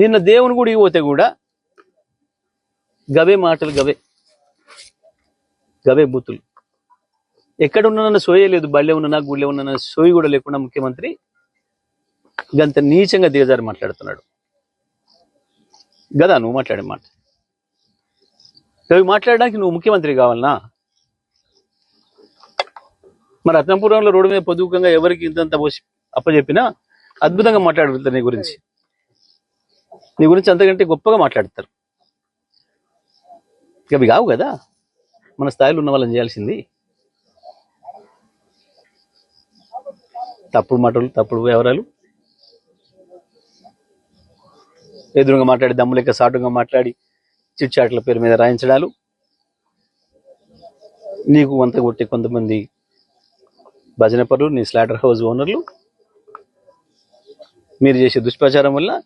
నిన్న దేవుని గుడికి పోతే కూడా గవే మాటలు గవే. గవే బూతులు. ఎక్కడ ఉన్నానన్న సోయే లేదు బళ్ళే ఉన్నానా గుళ్ళే ఉన్న సోయి కూడా లేకుండా ముఖ్యమంత్రి గంత నీచంగా దిగజారి మాట్లాడుతున్నాడు. గదా నువ్వు మాట్లాడే మాట. అవి మాట్లాడడానికి నువ్వు ముఖ్యమంత్రి కావాలనా? మరి రత్నపురంలో రోడ్డు మీద పొదుపుకంగా ఎవరికి ఇంతంత పోసి అప్పచెప్పినా అద్భుతంగా మాట్లాడుతుంది నీ గురించి. నీ గురించి అంతకంటే గొప్పగా మాట్లాడతారు. ఇక అవి కావు కదా. మన స్థాయిలో ఉన్న వాళ్ళని చేయాల్సింది. తప్పుడు మాటలు తప్పుడు వివరాలు ఎదురుగా మాట్లాడి దమ్ము లెక్క సాటుగా మాట్లాడి చిట్చాట్ల పేరు మీద రాయించడాలు. నీకు వంత కొట్టే కొంతమంది భజన పరులు నీ స్లాటర్ హౌస్ ఓనర్లు. మీరు చేసే దుష్ప్రచారం వల్ల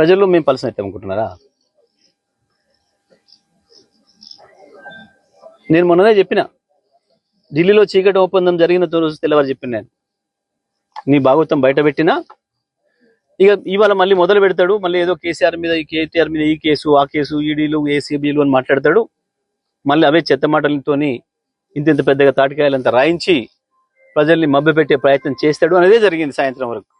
ప్రజల్లో మేము పలసన అనుకుంటున్నారా? నేను మొన్ననే చెప్పిన ఢిల్లీలో చీకటి ఒప్పందం జరిగిన రోజు తెల్లవారు చెప్పిన నేను. నీ భాగవతం బయట పెట్టినా ఇక ఇవాళ మళ్ళీ మొదలు పెడతాడు మళ్ళీ ఏదో కేసీఆర్ మీద ఈ కేటీఆర్ మీద ఈ కేసు ఆ కేసు ఈడీలు ఏసీబీలు అని మాట్లాడతాడు. మళ్ళీ అవే చెత్త మాటలతోని ఇంత ఇంత పెద్దగా తాటికాయలంతా రాయించి ప్రజల్ని మభ్యపెట్టే ప్రయత్నం చేస్తాడు. అనేదే జరిగింది సాయంత్రం వరకు.